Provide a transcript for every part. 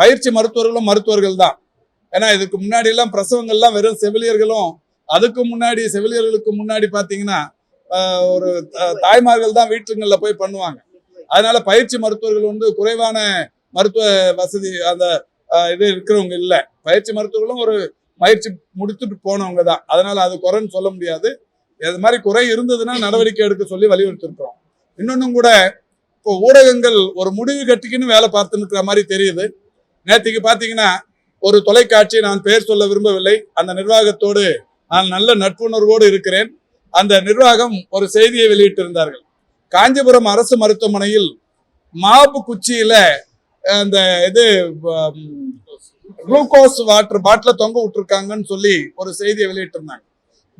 பயிற்சி மருத்துவர்களும் மருத்துவர்கள் தான். ஏன்னா இதுக்கு முன்னாடி எல்லாம் பிரசவங்கள்லாம் வெறும் செவிலியர்களும் அதுக்கு முன்னாடி செவிலியர்களுக்கு முன்னாடி பார்த்தீங்கன்னா ஒரு தாய்மார்கள் தான் வீட்டுங்களில் போய் பண்ணுவாங்க. அதனால பயிற்சி மருத்துவர்கள் வந்து குறைவான மருத்துவ வசதி அந்த இது இருக்கிறவங்க இல்லை. பயிற்சி மருத்துவர்களும் ஒரு பயிற்சி முடித்துட்டு போனவங்க தான். அதனால அது குறைன்னு சொல்ல முடியாது. இது மாதிரி குறை இருந்ததுன்னா நடவடிக்கை எடுக்க சொல்லி வலியுறுத்திருக்கிறோம் இன்னொன்னும் கூட இப்போ ஊடகங்கள் ஒரு முடிவு கட்டிக்கின்னு வேலை பார்த்துன்னு இருக்கிற மாதிரி தெரியுது. நேற்றுக்கு பார்த்தீங்கன்னா ஒரு தொலைக்காட்சி நான் பெயர் சொல்ல விரும்பவில்லை. அந்த நிர்வாகத்தோடு நான் நல்ல நட்புணர்வோடு இருக்கிறேன். அந்த நிர்வாகம் ஒரு செய்தியை வெளியிட்டிருந்தார்கள். காஞ்சிபுரம் அரசு மருத்துவமனையில் மாப்பு குச்சியில அந்த இது குளுக்கோஸ் வாட்டர் பாட்டில தொங்க விட்டுருக்காங்கன்னு சொல்லி ஒரு செய்தியை வெளியிட்டிருந்தாங்க.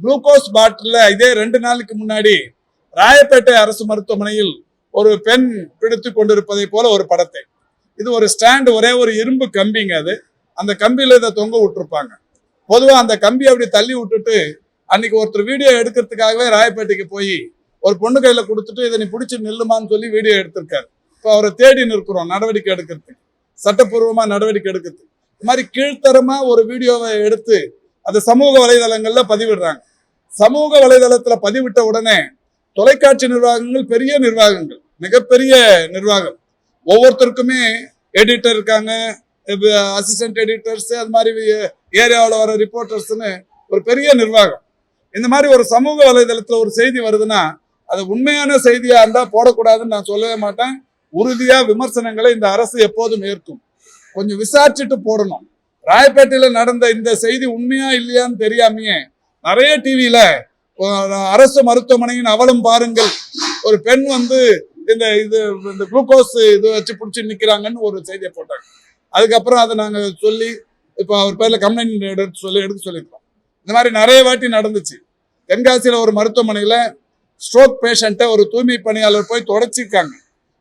குளுக்கோஸ் பாட்டில இதே ரெண்டு நாளுக்கு முன்னாடி ராயப்பேட்டை அரசு மருத்துவமனையில் ஒரு பெண் பிடித்து கொண்டிருப்பதை போல ஒரு படத்தை. இது ஒரு ஸ்டாண்டு ஒரே ஒரு இரும்பு கம்பிங்க அது. அந்த கம்பியில இதை தொங்க விட்டுருப்பாங்க. பொதுவாக அந்த கம்பி அப்படி தள்ளி விட்டுட்டு அன்னைக்கு ஒருத்தர் வீடியோ எடுக்கிறதுக்காகவே ராயப்பேட்டைக்கு போய் ஒரு பொண்ணு கையில கொடுத்துட்டு இதை நீ பிடிச்சி நில்லுமான்னு சொல்லி வீடியோ எடுத்திருக்காரு. இப்போ அவரை தேடி நிற்கிறோம் நடவடிக்கை எடுக்கிறதுக்கு. சட்டப்பூர்வமா நடவடிக்கை எடுக்கிறது இது மாதிரி கீழ்த்தரமா ஒரு வீடியோவை எடுத்து அதை சமூக வலைதளங்கள்ல பதிவிடுறாங்க. சமூக வலைதளத்துல பதிவிட்ட உடனே தொலைக்காட்சி நிர்வாகங்கள் பெரிய நிர்வாகங்கள் மிகப்பெரிய நிர்வாகம். ஒவ்வொருத்தருக்குமே எடிட்டர் இருக்காங்க அசிஸ்டன்ட் எடிட்டர்ஸ் அது மாதிரி ஏரியாவில் வர ரிப்போர்ட்டர்ஸ்னு ஒரு பெரிய நிர்வாகம். இந்த மாதிரி ஒரு சமூக வலைதளத்தில் ஒரு செய்தி வருதுன்னா அது உண்மையான செய்தியாக இருந்தால் போடக்கூடாதுன்னு நான் சொல்லவே மாட்டேன். உறுதியாக விமர்சனங்களை இந்த அரசு எப்போதும் ஏற்கும். கொஞ்சம் விசாரிச்சுட்டு போடணும். ராயப்பேட்டையில் நடந்த இந்த செய்தி உண்மையா இல்லையான்னு தெரியாமையே நிறைய டிவியில் அரசு மருத்துவமனையின் அவலம் பாருங்கள். ஒரு பெண் வந்து இந்த இது இந்த குளுக்கோஸ் இது வச்சு பிடிச்சி நிக்கிறாங்கன்னு ஒரு செய்தியை போட்டாங்க. அதுக்கப்புறம் அதை நாங்கள் சொல்லி இப்போ அவர் பேரில் கம்ப்ளைண்ட் எடுத்து சொல்லி எடுக்க சொல்லியிருக்கோம். இந்த மாதிரி நிறைய வாட்டி நடந்துச்சு. தென்காசியில ஒரு மருத்துவமனையில் ஸ்ட்ரோக் பேஷண்ட்டை ஒரு தூய்மை பணியாளர் போய் தொடச்சிருக்காங்க.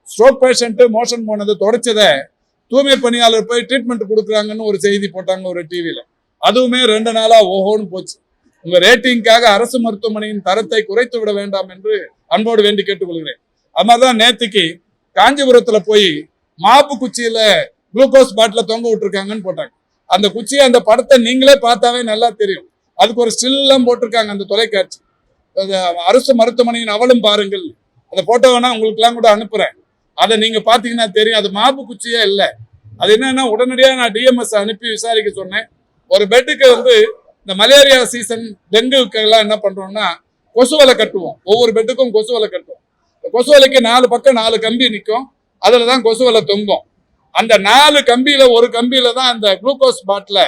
ஸ்ட்ரோக் பேஷண்ட்டு மோஷன் போனதை தொடச்சதை தூய்மை பணியாளர் போய் ட்ரீட்மெண்ட் கொடுக்குறாங்கன்னு ஒரு செய்தி போட்டாங்க ஒரு டிவியில அதுவுமே ரெண்டு நாளாக ஓஹோன்னு போச்சு. உங்கள் ரேட்டிங்காக அரசு மருத்துவமனையின் தரத்தை குறைத்து விட வேண்டாம் என்று அன்போடு வேண்டி கேட்டுக்கொள்கிறேன். அது மாதிரிதான் நேத்துக்கு காஞ்சிபுரத்துல போய் மாப்பு குச்சியில குளுக்கோஸ் பாட்டில தொங்க விட்டுருக்காங்கன்னு போட்டாங்க. அந்த குச்சியை அந்த படத்தை நீங்களே பார்த்தாவே நல்லா தெரியும். அதுக்கு ஒரு ஸ்டில்லாம் போட்டிருக்காங்க அந்த தொலைக்காட்சி. அரசு மருத்துவமனையின் அவளும் பாருங்கள். அந்த போட்டோ வேணா உங்களுக்கு எல்லாம் கூட அனுப்புறேன். அதை நீங்க பாத்தீங்கன்னா தெரியும். அது மாப்பு குச்சியே இல்லை. அது என்னன்னா உடனடியாக நான் டிஎம்எஸ் அனுப்பி விசாரிக்க சொன்னேன். ஒரு பெட்டுக்கு வந்து இந்த மலேரியா சீசன் டெங்கு எல்லாம் என்ன பண்றோம்னா கொசுவலை கட்டுவோம். ஒவ்வொரு பெட்டுக்கும் கொசுவலை கட்டுவோம் கொசுவலைக்கு கொசு வலைக்கு நாலு பக்கம் நாலு கம்பி நிற்கும் அதில் தான் கொசு வலை தொங்கும். அந்த நாலு கம்பியில் ஒரு கம்பியில தான் அந்த குளுக்கோஸ் பாட்டில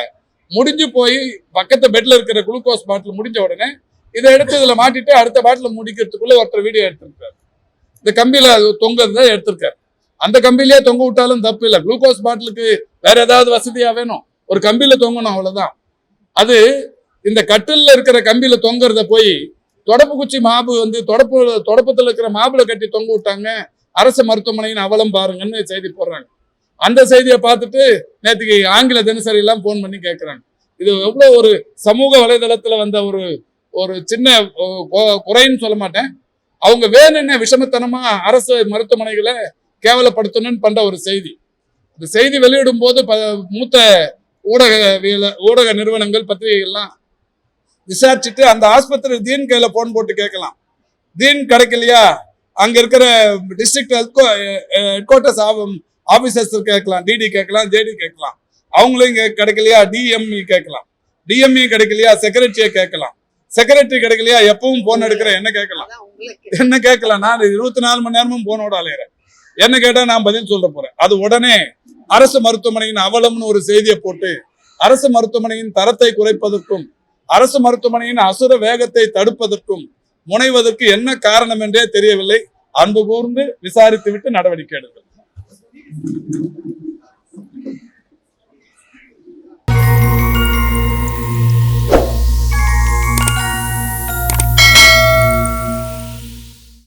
முடிஞ்சு போய் பக்கத்து பெட்டில் இருக்கிற குளுக்கோஸ் பாட்டில் முடிஞ்ச உடனே இதை எடுத்து இதில் மாட்டிட்டு அடுத்த பாட்டில் முடிக்கிறதுக்குள்ளே ஒருத்தர் வீடியோ எடுத்திருக்காரு. இந்த கம்பியில் அது தான் எடுத்திருக்காரு. அந்த கம்பியிலேயே தொங்க விட்டாலும் தப்பு இல்லை. குளுக்கோஸ் பாட்டிலுக்கு வேற ஏதாவது வசதியாக வேணும். ஒரு கம்பியில் தொங்கணும் அவ்வளோதான் அது இந்த கட்டிலில் இருக்கிற கம்பியில் தொங்குறத போய் தொடப்பு குச்சி மாபு வந்து தொடப்பு தொடப்பத்தில் இருக்கிற மாபுல கட்டி தொங்க விட்டாங்க. அரசு மருத்துவமனையின் அவலம் பாருங்கன்னு செய்தி போடுறாங்க. அந்த செய்தியை பார்த்துட்டு நேற்றுக்கு ஆங்கில தினசரி எல்லாம் போன் பண்ணி கேட்குறாங்க இது எவ்வளோ ஒரு சமூக வலைதளத்துல வந்த ஒரு ஒரு சின்ன குறைன்னு சொல்ல மாட்டேன். அவங்க வேணும்னு விஷமத்தனமா அரசு மருத்துவமனைகளை கேவலப்படுத்தணும்னு பண்ற ஒரு செய்தி. இந்த செய்தி வெளியிடும் போது ப- மூத்த ஊடகவியல ஊடக நிறுவனங்கள் பத்திரிகைகள்லாம் விசாரிச்சுட்டு அந்த ஆஸ்பத்திரி தீன் கையில போன் போட்டு கேட்கலாம். தீன் கிடைக்கலையா? அங்க இருக்கிற டிஸ்ட்ரிக்ட் ஹெட் குவார்டர்ஸ் ஆபீசர்ஸ் கேட்கலாம். டிடி கேட்கலாம் ஜேடி கேட்கலாம். அவங்களும் இங்க கிடைக்கலையா? டிஎம்இ கேட்கலாம். டிஎம்இ கிடைக்கலையா? செக்ரட்டரியை கேட்கலாம். செக்ரட்டரி கிடைக்கலையா? எப்பவும் போன் எடுக்கிற என்ன கேட்கலாம்? என்ன கேட்கலாம்? நான் இருபத்தி நாலு மணி நேரமும் போனோட அலையிறேன். என்ன கேட்டா நான் பதில் சொல்ல போறேன். அது உடனே அரசு மருத்துவமனையின் அவலம்னு ஒரு செய்தியை போட்டு அரசு மருத்துவமனையின் தரத்தை குறைப்பதற்கும் அரசு மருத்துவமனையின் அசுர வேகத்தை தடுப்பதற்கும் முனைவதற்கு என்ன காரணம் என்றே தெரியவில்லை. அன்பு கூர்ந்து விசாரித்து விட்டு நடவடிக்கை எடுங்கள்.